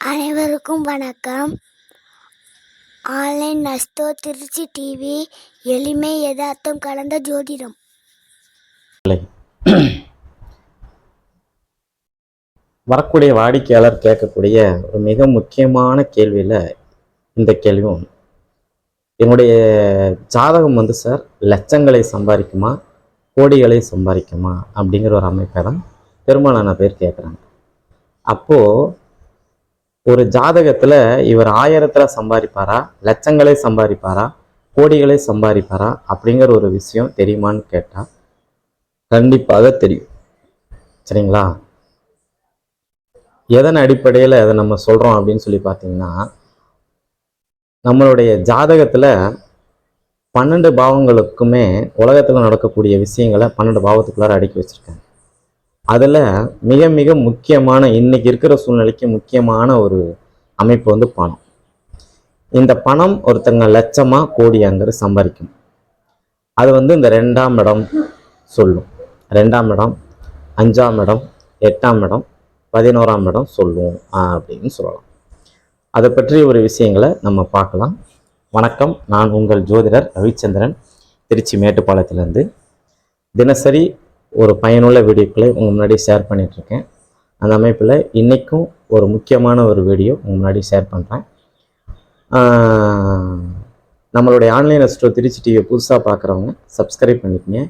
அனைவருக்கும் வணக்கம். Online நஸ்தோ Trichy TV எளிமை யதார்த்தம் கலந்த ஜோதிடம். வரக்கூடிய வாடிக்கையாளர் கேட்கக்கூடிய ஒரு மிக முக்கியமான கேள்வியில் இந்த கேள்வியும் என்னுடைய ஜாதகம் வந்து சார் லட்சங்களை சம்பாதிக்குமா? கோடிகளை சம்பாதிக்குமா? அப்படிங்கிற ஒரு அமைப்பை தான் பெரும்பாலான பேர் கேட்குறாங்க. அப்போது ஒரு ஜாதகத்தில் இவர் ஆயிரத்தில் சம்பாதிப்பாரா? லட்சங்களை சம்பாதிப்பாரா? கோடிகளை சம்பாதிப்பாரா? அப்படிங்கிற ஒரு விஷயம் தெரியுமான்னு கேட்டால் கண்டிப்பாக தெரியும். சரிங்களா? எதன் அடிப்படையில் அதை நம்ம சொல்கிறோம் அப்படின்னு சொல்லி பார்த்தீங்கன்னா நம்மளுடைய ஜாதகத்தில் பன்னெண்டு பாவங்களுக்குமே உலகத்தில் நடக்கக்கூடிய விஷயங்களை பன்னெண்டு பாவத்துக்குள்ளார அடுக்கி வச்சுருக்காங்க. அதில் மிக மிக முக்கியமான இன்னைக்கு இருக்கிற சூழ்நிலைக்கு முக்கியமான ஒரு அமைப்பு வந்து பணம். இந்த பணம் ஒருத்தங்க லட்சமா கோடியாங்கிறது சம்பாதிக்கும். அது வந்து இந்த ரெண்டாம் இடம் சொல்லும். ரெண்டாம் இடம் அஞ்சாம் இடம் எட்டாம் இடம் பதினோராம் இடம் சொல்லுவோம் அப்படின்னு சொல்லலாம். அதை பற்றி ஒரு விஷயங்களை நம்ம பார்க்கலாம். வணக்கம் நான் உங்கள் ஜோதிடர் ரவிச்சந்திரன் திருச்சி மேட்டுப்பாளையத்திலேருந்து. தினசரி ஒரு பயனுள்ள வீடியோக்களை உங்கள் முன்னாடி ஷேர் பண்ணிகிட்ருக்கேன் அந்த அமைப்பில் இன்றைக்கும் ஒரு முக்கியமான ஒரு வீடியோ உங்கள் முன்னாடி ஷேர் பண்ணுறேன் நம்மளுடைய ஆன்லைன் ஸ்டோர் திருச்சி டிவியை புதுசாக பார்க்குறவங்க சப்ஸ்கிரைப் பண்ணிக்கங்க.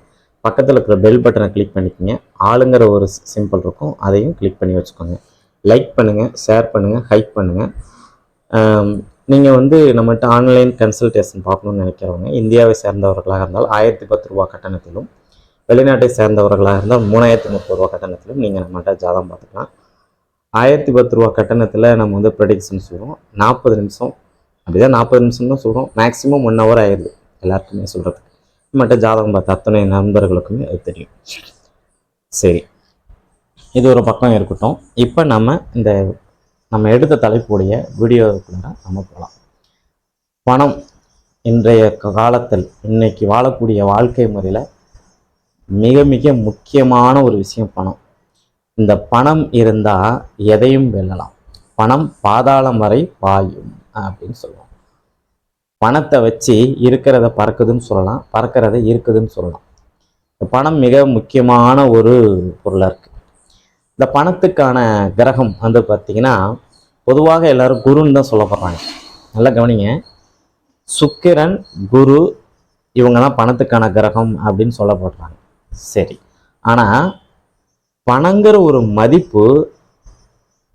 பக்கத்தில் இருக்கிற பெல் பட்டனை கிளிக் பண்ணிக்கோங்க. ஆளுங்கிற ஒரு சிம்பிள் இருக்கும் அதையும் கிளிக் பண்ணி வச்சுக்கோங்க. லைக் பண்ணுங்கள் ஷேர் பண்ணுங்கள் ஹைக் பண்ணுங்கள் நீங்கள் வந்து நம்மகிட்ட ஆன்லைன் கன்சல்டேஷன் பார்க்கணுன்னு நினைக்கிறவங்க இந்தியாவை சேர்ந்தவர்களாக இருந்தால் ஆயிரத்தி பத்து ரூபா கட்டணத்திலும் வெளிநாட்டை சேர்ந்தவர்களாக இருந்தால் மூணாயிரத்தி முப்பது ரூபா கட்டணத்திலும் நீங்கள் நம்மகிட்ட ஜாதகம் பார்த்துக்கலாம். ஆயிரத்தி பத்து ரூபா கட்டணத்தில் நம்ம வந்து ப்ரொடிக்ஷன் சொல்கிறோம் நாற்பது நிமிஷம் அப்படிதான் நாற்பது நிமிஷம் தான் சொல்கிறோம் மேக்ஸிமம் ஒன் ஹவர் ஆயிடுது எல்லாருக்குமே சொல்கிறது நம்மகிட்ட ஜாதகம் பார்த்த அத்தனை நண்பர்களுக்குமே அது தெரியும். சரி இது ஒரு பக்கம் இருக்கட்டும். இப்போ நம்ம இந்த நம்ம எடுத்த தலைப்புடைய வீடியோக்குள்ள நம்ம போகலாம் பணம் இன்றைய காலத்தில் இன்னைக்கு வாழக்கூடிய வாழ்க்கை முறையில் மிக மிக முக்கியமான ஒரு விஷயம் பணம். இந்த பணம் இருந்தால் எதையும் வெல்லலாம். பணம் பாதாளம் வரை பாயும் அப்படின்னு சொல்லுவோம் பணத்தை வச்சு இருக்கிறத பறக்குதுன்னு சொல்லலாம் பறக்கிறத இருக்குதுன்னு சொல்லலாம். இந்த பணம் மிக முக்கியமான ஒரு பொருளாக இருக்குது இந்த பணத்துக்கான கிரகம் வந்து பார்த்திங்கன்னா பொதுவாக எல்லாரும் குருன்னு தான் சொல்லப்படுறாங்க. நல்லா கவனிங்க. சுக்கிரன் குரு இவங்கெல்லாம் பணத்துக்கான கிரகம் அப்படின்னு சொல்லப்படுறாங்க. சரி. ஆனால் பணங்கிற ஒரு மதிப்பு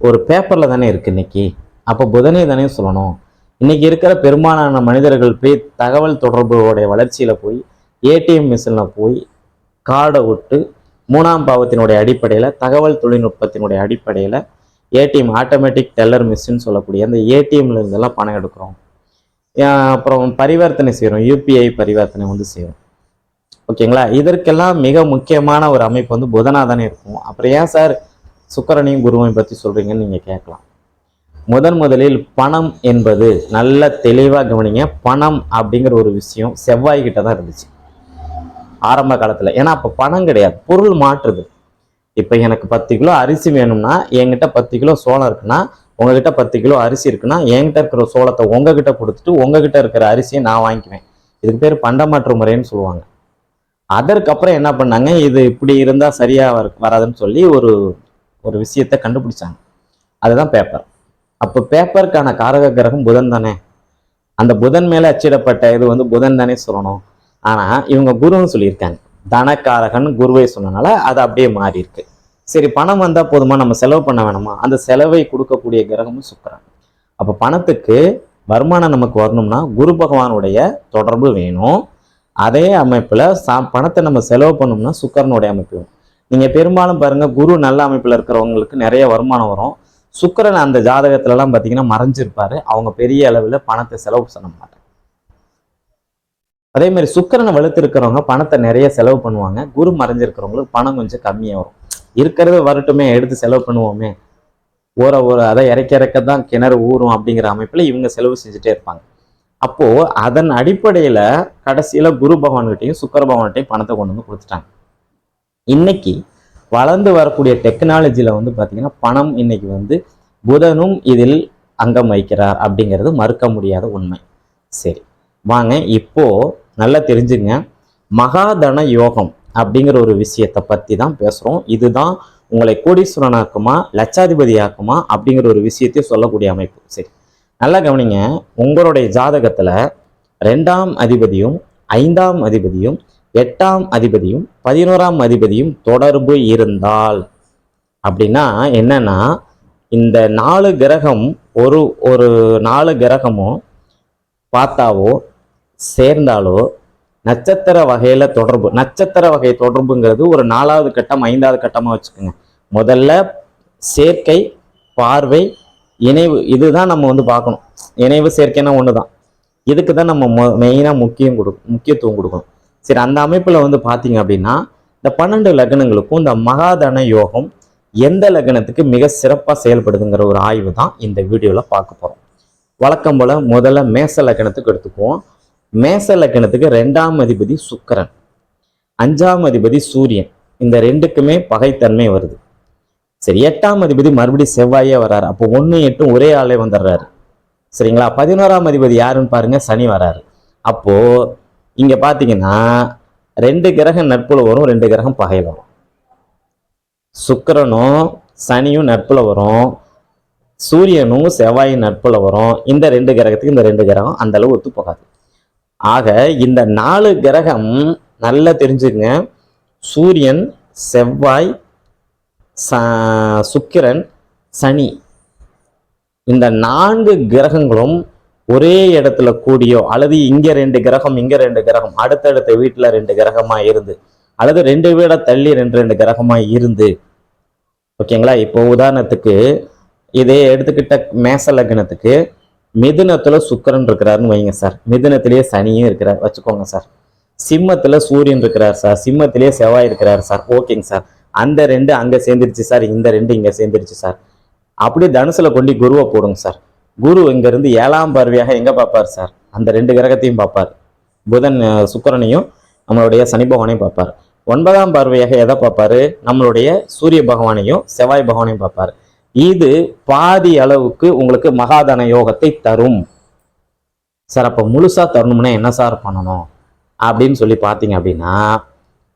ஒரு பேப்பரில் தானே இருக்குது இன்னைக்கு. அப்போ புதனே தானே சொல்லணும். இன்னைக்கு இருக்கிற பெரும்பாலான மனிதர்கள் போய் தகவல் தொடர்புடைய வளர்ச்சியில் போய் ஏடிஎம் மிஷினில் போய் கார்டை விட்டு மூணாம் பாவத்தினுடைய அடிப்படையில் தகவல் தொழில்நுட்பத்தினுடைய அடிப்படையில் ஏடிஎம் ஆட்டோமேட்டிக் டெல்லர் மிஷின் சொல்லக்கூடிய அந்த ஏடிஎம்ல இருந்தெல்லாம் பணம் எடுக்கிறோம். அப்புறம் பரிவர்த்தனை செய்கிறோம் யூபிஐ பரிவர்த்தனை வந்து செய்கிறோம் ஓகேங்களா? இதற்கெல்லாம் மிக முக்கியமான ஒரு அமைப்பு வந்து புதனாக தானே இருக்கும். அப்புறம் ஏன் சார் சுக்கரனையும் குருவையும் பற்றி சொல்கிறீங்கன்னு நீங்கள் கேட்கலாம். முதன் முதலில் பணம் என்பது நல்ல தெளிவாக கவனிங்க. பணம் அப்படிங்கிற ஒரு விஷயம் செவ்வாய் கிட்ட தான் இருந்துச்சு. ஆரம்ப காலத்தில். ஏன்னா அப்போ பணம் கிடையாது. பொருள் மாற்றுது. இப்போ எனக்கு பத்து கிலோ அரிசி வேணும்னா என்கிட்ட பத்து கிலோ சோளம் இருக்குன்னா உங்ககிட்ட பத்து கிலோ அரிசி இருக்குன்னா என்கிட்ட இருக்கிற சோளத்தை உங்ககிட்ட கொடுத்துட்டு உங்ககிட்ட இருக்கிற அரிசியை நான் வாங்கிக்குவேன். இதுக்கு பேர் பண்டமாற்று முறைன்னு சொல்லுவாங்க. அதற்கப்புறம் என்ன பண்ணாங்க? இது இப்படி இருந்தால் சரியாக வர வராதுன்னு சொல்லி ஒரு ஒரு விஷயத்தை கண்டுபிடிச்சாங்க. அதுதான் பேப்பர் அப்போ பேப்பருக்கான காரக கிரகம் புதன் தானே. அந்த புதன் மேலே அச்சிடப்பட்ட இது வந்து புதன் தானே சொல்லணும். ஆனால் இவங்க குருன்னு சொல்லியிருக்காங்க. தனக்காரகன் குருவை சொன்னனால அது அப்படியே மாறி இருக்கு சரி பணம் வந்தால் போதுமா? நம்ம செலவு பண்ண வேணுமா? அந்த செலவை கொடுக்கக்கூடிய கிரகமும் சுக்கரன். அப்போ பணத்துக்கு வருமானம் நமக்கு வரணும்னா குரு பகவானுடைய தொடர்பு வேணும். அதே அமைப்பில் சா பணத்தை நம்ம செலவு பண்ணோம்னா சுக்கரனுடைய அமைப்பு. நீங்கள் பெரும்பாலும் பாருங்க குரு நல்ல அமைப்பில் இருக்கிறவங்களுக்கு நிறைய வருமானம் வரும். சுக்கரன் அந்த ஜாதகத்துலலாம் பார்த்தீங்கன்னா மறைஞ்சிருப்பாரு. அவங்க பெரிய அளவில் பணத்தை செலவு பண்ண மாட்டாங்க. அதே மாதிரி சுக்கரனை வலுத்திருக்கிறவங்க பணத்தை நிறைய செலவு பண்ணுவாங்க. குரு மறைஞ்சிருக்கிறவங்களுக்கு பணம் கொஞ்சம் கம்மியாக வரும். இருக்கிறது வரட்டுமே எடுத்து செலவு பண்ணுவோமே. ஊற ஊற அதை இறக்க இறக்க தான் கிணறு ஊறும் அப்படிங்கிற அமைப்பில் இவங்க செலவு செஞ்சுட்டே இருப்பாங்க. அப்போ அதன் அடிப்படையில கடைசியில குரு பகவான்கிட்டையும் சுக்கர பகவான்கிட்டையும் பணத்தை கொண்டு வந்து கொடுத்துட்டாங்க. இன்னைக்கு வளர்ந்து வரக்கூடிய டெக்னாலஜியில் வந்து பார்த்திங்கன்னா பணம் இன்னைக்கு வந்து புதனும் இதில் அங்கம் வகிக்கிறார் அப்படிங்கிறது மறுக்க முடியாத உண்மை. சரி வாங்க இப்போ நல்லா தெரிஞ்சுங்க. மகாதன யோகம் அப்படிங்கிற ஒரு விஷயத்தை பற்றி தான் பேசுகிறோம் இதுதான் உங்களை கோடீஸ்வரனாக்குமா லட்சாதிபதி ஆக்குமா அப்படிங்கிற ஒரு விஷயத்தையும் சொல்லக்கூடிய அமைப்பு. சரி நல்லா கவனிங்க. உங்களுடைய ஜாதகத்தில் ரெண்டாம் அதிபதியும் ஐந்தாம் அதிபதியும் எட்டாம் அதிபதியும் பதினோராம் அதிபதியும் தொடர்பு இருந்தால் அப்படின்னா என்னன்னா இந்த நாலு கிரகம் ஒரு ஒரு நாலு கிரகமும் பார்த்தாவோ சேர்ந்தாலோ நட்சத்திர வகையில் தொடர்பு நட்சத்திர வகை தொடர்புங்கிறது ஒரு நாலாவது கட்டம் ஐந்தாவது கட்டமாக வச்சுக்கோங்க. முதல்ல சேர்க்கை பார்வை இணைவு இதுதான் நம்ம வந்து பார்க்கணும். இணைவு சேர்க்கைனா ஒன்று தான் இதுக்கு தான் நம்ம மொ மெயினாக முக்கியம் கொடு முக்கியத்துவம் கொடுக்கணும். சரி அந்த அமைப்பில் வந்து பார்த்தீங்க அப்படின்னா இந்த பன்னெண்டு லக்னங்களுக்கும் இந்த மகாதன யோகம் எந்த லக்னத்துக்கு மிக சிறப்பாக செயல்படுதுங்கிற ஒரு ஆய்வு தான் இந்த வீடியோவில் பார்க்க போகிறோம் வழக்கம் போல் முதல்ல மேச லக்னத்துக்கு எடுத்துக்குவோம். மேச லக்னத்துக்கு ரெண்டாம் அதிபதி சுக்கரன் அஞ்சாம் அதிபதி சூரியன். இந்த ரெண்டுக்குமே பகைத்தன்மை வருது. சரி எட்டாம் அதிபதி மறுபடியும் செவ்வாயே வராரு அப்போ ஒன்று எட்டும் ஒரே ஆளே வந்துடுறாரு. சரிங்களா? பதினோராம் அதிபதி யாருன்னு பாருங்க சனி வராரு. அப்போ இங்க பாத்தீங்கன்னா ரெண்டு கிரகம் நட்புல வரும் ரெண்டு கிரகம் பகையில வரும். சுக்கிரனும் சனியும் நட்புல வரும். சூரியனும் செவ்வாயும் நட்புல வரும். இந்த ரெண்டு கிரகத்துக்கு இந்த ரெண்டு கிரகம் அந்த அளவு ஒத்து போகாது. ஆக இந்த நாலு கிரகம் நல்லா தெரிஞ்சுக்கங்க. சூரியன் செவ்வாய் சுக்கிரன் சனி. இந்த நான்கு கிரகங்களும் ஒரே இடத்துல கூடியோ அல்லது இங்கே ரெண்டு கிரகம் இங்கே ரெண்டு கிரகம் அடுத்தடுத்த வீட்டில் ரெண்டு கிரகமாக இருந்து அல்லது ரெண்டு வீட தள்ளி ரெண்டு ரெண்டு கிரகமாக இருந்து. ஓகேங்களா? இப்போ உதாரணத்துக்கு இதே எடுத்துக்கிட்ட மேச லக்னத்துக்கு மிதுனத்தில் சுக்கரன் இருக்கிறாருன்னு வைங்க சார். மிதுனத்திலேயே சனியும் இருக்கிறார். வச்சுக்கோங்க சார். சிம்மத்தில் சூரியன் இருக்கிறார் சார். சிம்மத்திலேயே செவ்வாய் இருக்கிறார் சார். ஓகேங்க சார். அந்த ரெண்டு அங்கே சேர்ந்துருச்சு சார் இந்த ரெண்டு இங்கே சேர்ந்துருச்சு சார். அப்படியே தனுசில் கொண்டு குருவை போடுங்க சார். குரு இங்கேருந்து ஏழாம் பார்வையாக எங்கே பார்ப்பார் சார்? அந்த ரெண்டு கிரகத்தையும் பார்ப்பார். புதன் சுக்கரனையும் நம்மளுடைய சனி பகவானையும் பார்ப்பார். ஒன்பதாம் பார்வையாக எதை பார்ப்பாரு? நம்மளுடைய சூரிய பகவானையும் செவ்வாய் பகவானையும் பார்ப்பார். இது பாதி அளவுக்கு உங்களுக்கு மகாதன யோகத்தை தரும். சார் அப்போ முழுசாக தரணும்னா என்ன சார் பண்ணணும்? அப்படின்னு சொல்லி பார்த்தீங்க அப்படின்னா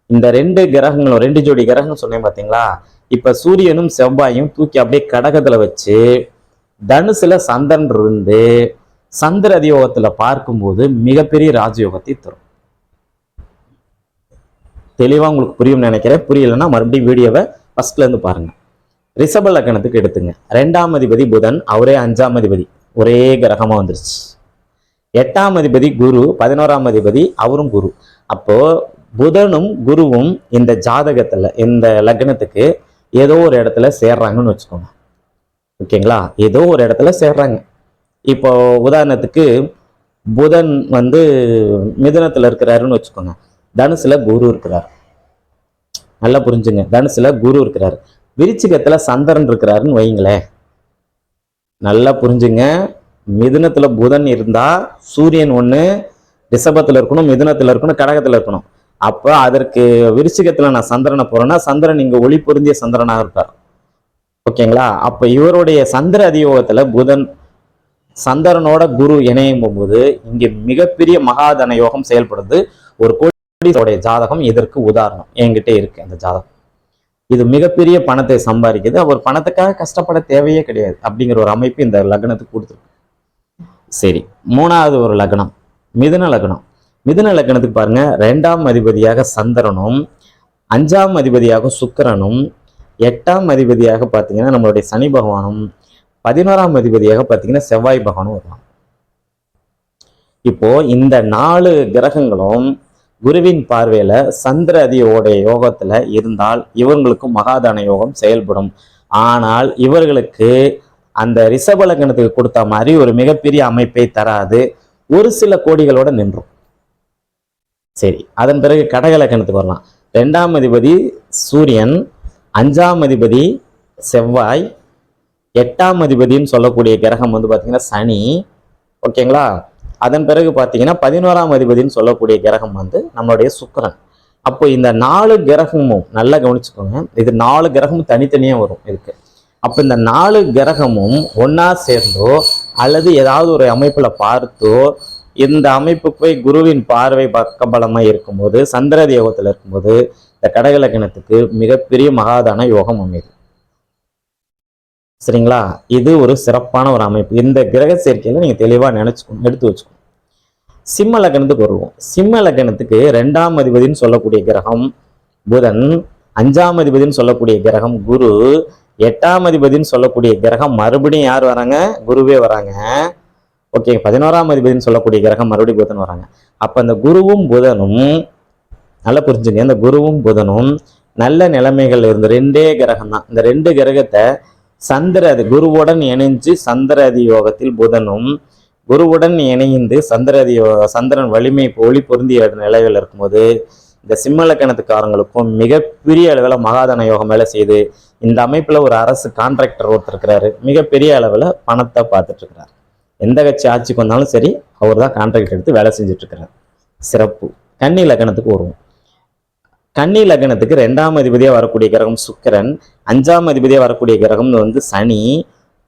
இந்த ரெண்டு கிரகங்களும் ரெண்டு ஜோடி கிரகங்கள் சொன்னேன் பார்த்தீங்களா இப்ப சூரியனும் செவ்வாயும் தூக்கி அப்படியே கடகத்துல வச்சு தனுசுல சந்திரன் இருந்து சந்திர அதியோகத்துல பார்க்கும்போது மிகப்பெரிய ராஜயோகத்தை தரும். தெளிவா உங்களுக்கு புரியும்னு நினைக்கிறேன். புரியலன்னா மறுபடியும் வீடியோவை ஃபர்ஸ்ட்ல இருந்து பாருங்க. ரிஷப லக்கணத்துக்கு எடுத்துங்க. ரெண்டாம் அதிபதி புதன் அவரே அஞ்சாம் அதிபதி. ஒரே கிரகமா வந்துருச்சு. எட்டாம் அதிபதி குரு பதினோராம் அதிபதி அவரும் குரு. அப்போ புதனும் குருவும் இந்த ஜாதகத்தில் இந்த லக்னத்துக்கு ஏதோ ஒரு இடத்துல சேர்றாங்கன்னு வச்சுக்கோங்க. ஓகேங்களா? ஏதோ ஒரு இடத்துல சேர்றாங்க. இப்போ உதாரணத்துக்கு புதன் வந்து மிதனத்தில் இருக்கிறாருன்னு வச்சுக்கோங்க. தனுசில் குரு இருக்கிறார். நல்லா புரிஞ்சுங்க. தனுசில் குரு இருக்கிறார். விருச்சிகத்தில் சந்திரன் இருக்கிறாருன்னு வைங்களேன். நல்லா புரிஞ்சுங்க. மிதுனத்தில் புதன் இருந்தால் சூரியன் ஒன்று ரிஷபத்தில் இருக்கணும் மிதுனத்தில் இருக்கணும் கடகத்தில் இருக்கணும். அப்போ அதற்கு விருச்சிகத்தில் நான் சந்திரனை போகிறேன்னா சந்திரன் இங்கே ஒளி பொருந்திய சந்திரனாக இருப்பார். ஓகேங்களா? அப்போ இவருடைய சந்திர அதியோகத்தில் புதன் சந்திரனோட குரு இணையும் போது இங்கே மிகப்பெரிய மகாதன யோகம் செயல்படுது. ஒரு கோடீஸ்வருடைய ஜாதகம் இதற்கு உதாரணம். என்கிட்ட இருக்கு அந்த ஜாதகம். இது மிகப்பெரிய பணத்தை சம்பாதிக்குது. அவர் பணத்துக்காக கஷ்டப்பட தேவையே கிடையாது அப்படிங்கிற ஒரு அமைப்பு இந்த லக்னத்துக்கு கொடுத்துருக்கு. சரி மூணாவது ஒரு லக்னம் மிதுன லக்னம். மிதுன லக்கணத்துக்கு பாருங்க. ரெண்டாம் அதிபதியாக சந்திரனும் அஞ்சாம் அதிபதியாக சுக்கரனும் எட்டாம் அதிபதியாக பார்த்தீங்கன்னா நம்மளுடைய சனி பகவானும் பதினோராம் அதிபதியாக பார்த்தீங்கன்னா செவ்வாய் பகவானும் வருவாங்க. இப்போ இந்த நாலு கிரகங்களும் குருவின் பார்வையில சந்திர அதியோடைய யோகத்துல இருந்தால் இவங்களுக்கு மகாதான யோகம் செயல்படும். ஆனால் இவர்களுக்கு அந்த ரிஷபலக்கணத்துக்கு கொடுத்த மாதிரி ஒரு மிகப்பெரிய அமைப்பை தராது. ஒரு சில கோடிகளோட நின்றும். சரி அதன் பிறகு கடக லக்னத்துக்கு வரலாம். ரெண்டாம் அதிபதி சூரியன் அஞ்சாம் அதிபதி செவ்வாய் எட்டாம் அதிபதின்னு சொல்லக்கூடிய கிரகம் வந்து பார்த்திங்கன்னா சனி. ஓகேங்களா அதன் பிறகு பார்த்தீங்கன்னா பதினோராம் அதிபதின்னு சொல்லக்கூடிய கிரகம் வந்து நம்மளுடைய சுக்கரன். அப்போ இந்த நாலு கிரகமும் நல்லா கவனிச்சுக்கோங்க. இது நாலு கிரகமும் தனித்தனியாக வரும் இதுக்கு. அப்போ இந்த நாலு கிரகமும் ஒன்றா சேர்ந்தோ அல்லது ஏதாவது ஒரு அமைப்பில் பார்த்தோ இந்த அமைப்பு போய் குருவின் பார்வை பக்கபலமாக இருக்கும்போது சந்திர யோகத்துல இருக்கும்போது இந்த கடகலக்கணத்துக்கு மிகப்பெரிய மகாதான யோகம் அமையுது. சரிங்களா? இது ஒரு சிறப்பான ஒரு அமைப்பு. இந்த கிரக சேர்க்கையில் நீங்கள் தெளிவாக நினச்சிக்கணும் எடுத்து வச்சுக்கணும். சிம்ம லக்னத்துக்கு வருவோம். சிம்ம லக்னத்துக்கு ரெண்டாம் அதிபதினு சொல்லக்கூடிய கிரகம் புதன் அஞ்சாம் அதிபதினு சொல்லக்கூடிய கிரகம் குரு எட்டாம் அதிபதினு சொல்லக்கூடிய கிரகம் மறுபடியும் யார் வராங்க? குருவே வராங்க. ஓகே பதினோராம் அதிபதினு சொல்லக்கூடிய கிரகம் மறுபடியும் புதன் வராங்க. அப்போ அந்த குருவும் புதனும் நல்லா புரிஞ்சுங்க இந்த குருவும் புதனும் நல்ல நிலைமைகள் இருந்து ரெண்டே கிரகம் தான். இந்த ரெண்டு கிரகத்தை சந்திரதி குருவுடன் இணைஞ்சு சந்திரதி யோகத்தில் புதனும் குருவுடன் இணைந்து சந்திரதி யோ- சந்திரன் வலிமை ஒளி பொருந்திய நிலைகள் இருக்கும்போது இந்த சிம்மலக்கணத்துக்காரங்களுக்கும் மிகப்பெரிய அளவில் மகாதன யோகம் வேலை செய்து இந்த அமைப்புல ஒரு அரசு கான்ட்ராக்டர் ஒருத்தர் இருக்கிறாரு. மிகப்பெரிய அளவில் பணத்தை பார்த்துட்டு இருக்கிறார். எந்த கட்சி ஆட்சிக்கு வந்தாலும் சரி அவர் தான் கான்ட்ராக்ட் எடுத்து வேலை செஞ்சுட்ருக்கிறார். சிறப்பு. கன்னி லக்னத்துக்கு வருவோம். கன்னி லக்னத்துக்கு ரெண்டாம் அதிபதியாக வரக்கூடிய கிரகம் சுக்கிரன் அஞ்சாம் அதிபதியாக வரக்கூடிய கிரகம் வந்து சனி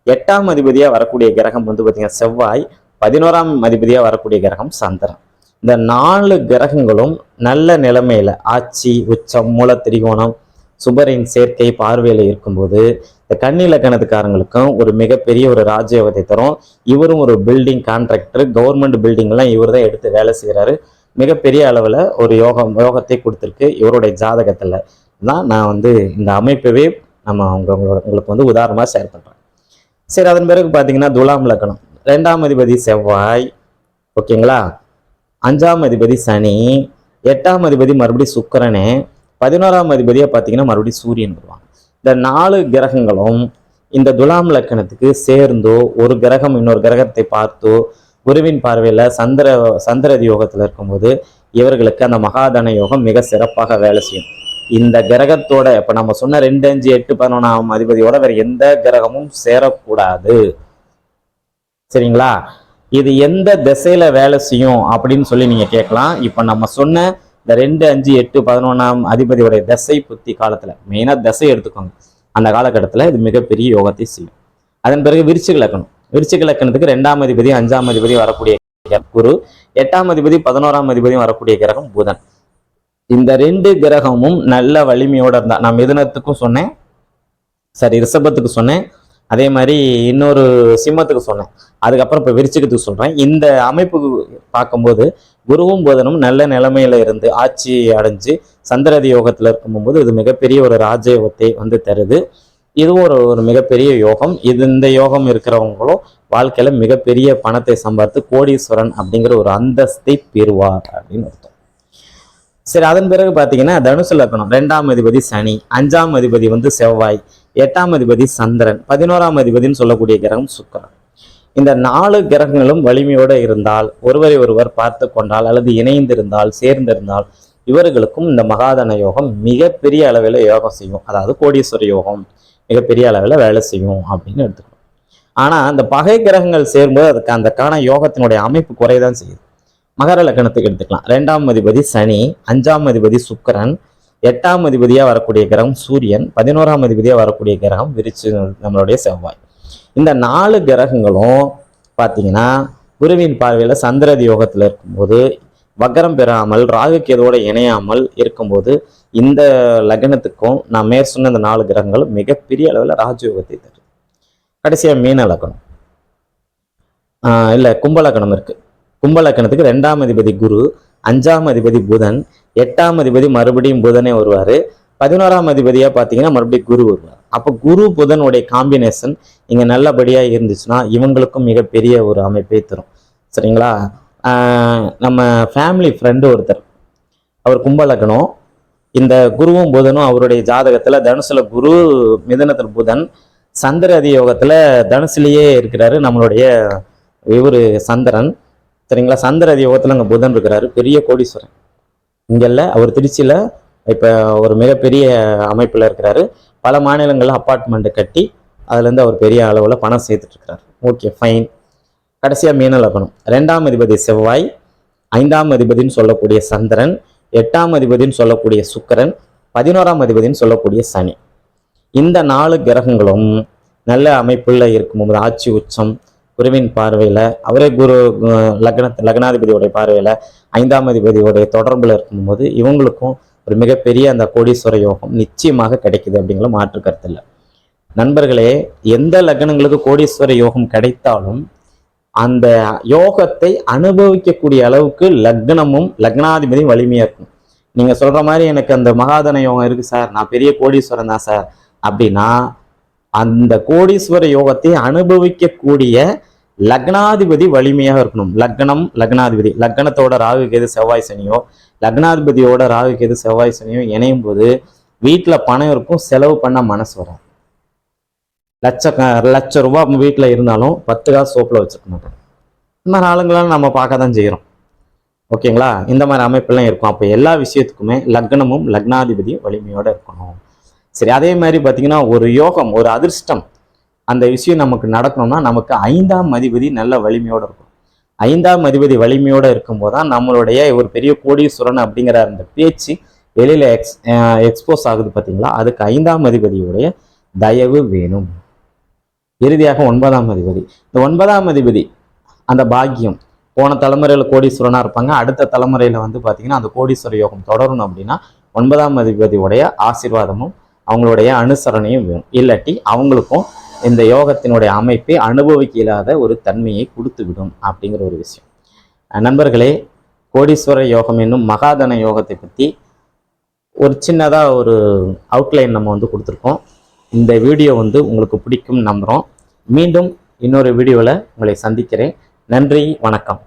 எட்டாம் அதிபதியாக வரக்கூடிய கிரகம் வந்து பார்த்தீங்கன்னா செவ்வாய் பதினோராம் அதிபதியாக வரக்கூடிய கிரகம் சந்திரன். இந்த நாலு கிரகங்களும் நல்ல நிலைமையில ஆட்சி உச்சம் மூல திரிகோணம் சுபரின் சேர்க்கை பார்வையில் இருக்கும்போது இந்த கண்ணிலக்கணத்துக்காரங்களுக்கும் ஒரு மிகப்பெரிய ஒரு ராஜ்யவத்தை தரும். இவரும் ஒரு பில்டிங் கான்ட்ராக்டர் கவர்மெண்ட் பில்டிங்லாம் இவர் தான் எடுத்து வேலை செய்கிறாரு மிகப்பெரிய அளவில் ஒரு யோகம் யோகத்தை கொடுத்துருக்கு இவருடைய ஜாதகத்தில். தான் நான் வந்து இந்த அமைப்பவே நம்ம உங்க உங்களோட உங்களுக்கு வந்து உதாரணமாக ஷேர் பண்ணுறேன் சரி அதன் பிறகு பார்த்தீங்கன்னா துலாம் லக்கணம். ரெண்டாம் அதிபதி செவ்வாய் ஓகேங்களா அஞ்சாம் அதிபதி சனி எட்டாம் அதிபதி மறுபடியும் சுக்கரனே பதினோராம் அதிபதியாக பார்த்தீங்கன்னா மறுபடியும் சூரியன் வருவாங்க. இந்த நாலு கிரகங்களும் இந்த துலாம் லக்கணத்துக்கு சேர்ந்தோ ஒரு கிரகம் இன்னொரு கிரகத்தை பார்த்தோ குருவின் பார்வையில் சந்திர சந்திரதி யோகத்தில் இருக்கும்போது இவர்களுக்கு அந்த மகாதன யோகம் மிக சிறப்பாக வேலை செய்யும். இந்த கிரகத்தோட இப்போ நம்ம சொன்ன ரெண்டு அஞ்சு எட்டு பதினொன்றாம் அதிபதியோட வேற எந்த கிரகமும் சேரக்கூடாது. சரிங்களா? இது எந்த திசையில வேலை செய்யும் அப்படின்னு சொல்லி நீங்க கேட்கலாம். இப்போ நம்ம சொன்ன இந்த ரெண்டு அஞ்சு எட்டு பதினொன்றாம் அதிபதியுடைய தசை புத்தி காலத்துல மெயினா தசை எடுத்துக்கோங்க. அந்த காலகட்டத்துல இது மிகப்பெரிய யோகத்தை செய்யும். அதன் பிறகு விருச்சிக லக்கணம். விருச்சிக லக்கணத்துக்கு ரெண்டாம் அதிபதி அஞ்சாம் அதிபதி வரக்கூடிய குரு எட்டாம் அதிபதி பதினோராம் அதிபதியும் வரக்கூடிய கிரகம் புதன். இந்த ரெண்டு கிரகமும் நல்ல வலிமையோட இருந்தா நான் மிதனத்துக்கும் சொன்னேன். சரி ரிஷபத்துக்கு சொன்னேன். அதே மாதிரி இன்னொரு சிம்மத்துக்கு சொன்னேன். அதுக்கப்புறம் இப்போ விருச்சிகத்துக்கு சொல்கிறேன் இந்த அமைப்புக்கு பார்க்கும்போது குருவும் புதனும் நல்ல நிலைமையில இருந்து ஆட்சி அடைஞ்சு சந்திரதி யோகத்துல இருக்கும்போது இது மிகப்பெரிய ஒரு ராஜயோகத்தை வந்து தருது. இதுவும் ஒரு ஒரு மிகப்பெரிய யோகம். இது இந்த யோகம் இருக்கிறவங்களும் வாழ்க்கையில மிகப்பெரிய பணத்தை சம்பாதித்து கோடீஸ்வரன் அப்படிங்கிற ஒரு அந்தஸ்தை பெறுவார் அப்படின்னு அர்த்தம். சரி அதன் பிறகு பார்த்தீங்கன்னா தனுசு லக்னம். ரெண்டாம் அதிபதி சனி. அஞ்சாம் அதிபதி வந்து செவ்வாய். எட்டாம் அதிபதி சந்திரன் பதினோராம் அதிபதின்னு சொல்லக்கூடிய கிரகம் சுக்கரன். இந்த நாலு கிரகங்களும் வலிமையோடு இருந்தால் ஒருவரை ஒருவர் பார்த்து கொண்டால் அல்லது இணைந்திருந்தால் சேர்ந்திருந்தால் இவர்களுக்கும் இந்த மகாதன யோகம் மிகப்பெரிய அளவில் யோகம் செய்யும். அதாவது கோடீஸ்வர யோகம் மிகப்பெரிய அளவில் வேலை செய்யும் அப்படின்னு எடுத்துக்கணும். ஆனால் அந்த பகை கிரகங்கள் சேரும்போது அதுக்கு அதற்கான யோகத்தினுடைய அமைப்பு குறைதான் செய்யுது. மகர லக்கணத்துக்கு எடுத்துக்கலாம். ரெண்டாம் அதிபதி சனி அஞ்சாம் அதிபதி சுக்கரன் எட்டாம் அதிபதியா வரக்கூடிய கிரகம் சூரியன் பதினோராம் அதிபதியா வரக்கூடிய கிரகம் விரிச்சு நம்மளுடைய செவ்வாய். இந்த நாலு கிரகங்களும் பார்த்தீங்கன்னா குருவின் பார்வையில சந்திரதி யோகத்தில் இருக்கும்போது வக்கரம் பெறாமல் ராகுக்கேதோடு இணையாமல் இருக்கும்போது இந்த லக்னத்துக்கும் நான் மேற் சொன்ன இந்த நாலு கிரகங்களும் மிகப்பெரிய அளவில் ராஜயோகத்தை தருது. கடைசியா மீன லக்னம். ஆஹ் இல்ல இருக்குது கும்பலக்கணத்துக்கு இருக்கு. ரெண்டாம் அதிபதி குரு அஞ்சாம் அதிபதி புதன் எட்டாம் அதிபதி மறுபடியும் புதனே வருவார். பதினோராம் அதிபதியாக பார்த்தீங்கன்னா மறுபடியும் குரு வருவார். அப்போ குரு புதனுடைய காம்பினேஷன் இங்கே நல்லபடியாக இருந்துச்சுன்னா இவங்களுக்கும் மிகப்பெரிய ஒரு அமைப்பை தரும். சரிங்களா? நம்ம ஃபேமிலி ஃப்ரெண்டு ஒருத்தர். அவர் கும்பலக்கணும் இந்த குருவும் புதனும் அவருடைய ஜாதகத்தில் தனுசுல குரு மிதனத்தில் புதன் சந்திர அதியோகத்தில் தனுசுலேயே இருக்கிறாரு நம்மளுடைய இவர் சந்திரன். சரிங்களா? சந்திர அதியோகத்தில் அங்கே புதன் இருக்கிறாரு. பெரிய கோடீஸ்வரன். இங்கல்ல அவர் திருச்சியில் இப்போ ஒரு மிகப்பெரிய அமைப்பில் இருக்கிறாரு. பல மாநிலங்களில் அப்பார்ட்மெண்ட்டை கட்டி அதுலேருந்து அவர் பெரிய அளவில் பணம் சேர்த்துட்ருக்கிறார். ஓகே ஃபைன் கடைசியாக மீன லக்னம். ரெண்டாம் அதிபதி செவ்வாய் ஐந்தாம் அதிபதின்னு சொல்லக்கூடிய சந்திரன் எட்டாம் அதிபதின்னு சொல்லக்கூடிய சுக்கரன் பதினோராம் அதிபதின்னு சொல்லக்கூடிய சனி. இந்த நாலு கிரகங்களும் நல்ல அமைப்பில் இருக்கும்போது ஆட்சி உச்சம் குருவின் பார்வையில் அவரே குரு லக்ன லக்னாதிபதியோடைய பார்வையில் ஐந்தாம் அதிபதியோடைய தொடர்பில் இருக்கும்போது இவங்களுக்கும் ஒரு மிகப்பெரிய அந்த கோடீஸ்வர யோகம் நிச்சயமாக கிடைக்குது அப்படிங்கிற மாற்று கருத்து இல்லை. நண்பர்களே எந்த லக்னங்களுக்கு கோடீஸ்வர யோகம் கிடைத்தாலும் அந்த யோகத்தை அனுபவிக்கக்கூடிய அளவுக்கு லக்னமும் லக்னாதிபதியும் வலிமையாக இருக்கும். நீங்கள் சொல்கிற மாதிரி எனக்கு அந்த மகாதன யோகம் இருக்குது சார் நான் பெரிய கோடீஸ்வரன் தான் சார். அப்படின்னா அந்த கோடீஸ்வர யோகத்தை அனுபவிக்கக்கூடிய லக்னாதிபதி வலிமையாக இருக்கணும். லக்னம் லக்னாதிபதி. லக்னத்தோட ராகு கேது செவ்வாய் சனியோ லக்னாதிபதியோட ராகு கேது செவ்வாய் சனியோ இணையும் போது வீட்டில் பணம் இருக்கும் செலவு பண்ண மனசு வராது. லட்ச லட்ச ரூபா வீட்டில் இருந்தாலும் பத்து காசு சோப்பில் வச்சுக்க மாட்டோம் இந்த மாதிரி ஆளுங்களாம் நம்ம பார்க்க தான் செய்கிறோம் ஓகேங்களா? இந்த மாதிரி அமைப்பெல்லாம் இருக்கும். அப்போ எல்லா விஷயத்துக்குமே லக்னமும் லக்னாதிபதியும் வலிமையோடு இருக்கணும். சரி அதே மாதிரி பார்த்தீங்கன்னா ஒரு யோகம் ஒரு அதிர்ஷ்டம் அந்த விஷயம் நமக்கு நடக்கணும்னா நமக்கு ஐந்தாம் அதிபதி நல்ல வலிமையோட இருக்கும் ஐந்தாம் அதிபதி வலிமையோட இருக்கும்போது தான் நம்மளுடைய ஒரு பெரிய கோடீஸ்வரன் அப்படிங்கிற அந்த பேச்சு வெளியில எக்ஸ் எக்ஸ்போஸ் ஆகுது பார்த்தீங்களா? அதுக்கு ஐந்தாம் அதிபதியுடைய தயவு வேணும். இறுதியாக ஒன்பதாம் அதிபதி. இந்த ஒன்பதாம் அதிபதி அந்த பாக்கியம் போன தலைமுறையில் கோடீஸ்வரனாக இருப்பாங்க. அடுத்த தலைமுறையில வந்து பார்த்தீங்கன்னா அந்த கோடீஸ்வர யோகம் தொடரணும் அப்படின்னா ஒன்பதாம் அதிபதியுடைய ஆசீர்வாதமும் அவங்களுடைய அனுசரணையும் வேணும். இல்லாட்டி அவங்களுக்கும் இந்த யோகத்தினுடைய அமைப்பை அனுபவிக்க இல்லாத ஒரு தன்மையை கொடுத்து விடும் அப்படிங்கிற ஒரு விஷயம். நண்பர்களே கோடீஸ்வர யோகம் என்னும் மகாதன யோகத்தை பற்றி ஒரு சின்னதாக ஒரு அவுட்லைன் நம்ம வந்து கொடுத்துருக்கோம். இந்த வீடியோ வந்து உங்களுக்கு பிடிக்கும் நம்புகிறோம் மீண்டும் இன்னொரு வீடியோவில் உங்களை சந்திக்கிறேன். நன்றி வணக்கம்.